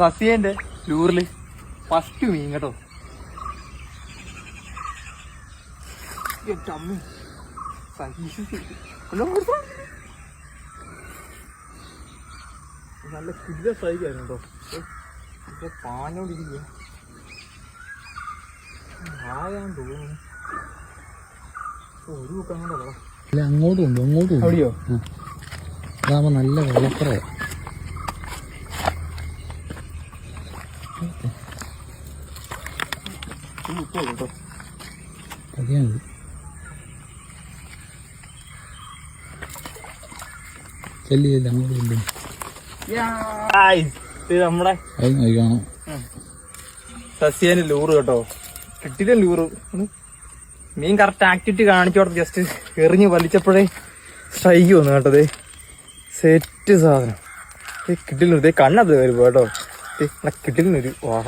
സസ്യന്റെ ലൂറിൽ first മീൻ കേട്ടോ? നല്ല കില്ല സൈക്കായിരുന്നു കേട്ടോ. പാഞ്ഞോണ്ടിരിക്കുക തോന്നുന്നു. ഒരു കൂട്ടം കൊണ്ടോ അങ്ങോട്ടും ഉണ്ട് അങ്ങോട്ടും അവിടെയോ? നല്ല വെള്ളപ്പറയ കേട്ടോ പതിയാണ് ചെല്ലി ചെല്ലി അങ്ങോട്ട് ചെല്ലി ഇത് നമ്മുടെ അത് നോക്കണം സസ്യേന് ലൂറ് കേട്ടോ. കിട്ടില്ല ലൂറ് മീൻ കറക്റ്റ് ആക്ടിവിറ്റി കാണിച്ചോടെ ജസ്റ്റ് എറിഞ്ഞ് വലിച്ചപ്പോഴേ സ്ട്രൈക്ക് വന്നു കേട്ടത് സെറ്റ് സാധനം. കിട്ടില്ല കണ്ണത് വരുമ്പോ കേട്ടോ. കിട്ടില്ല ഒരു വാഹ.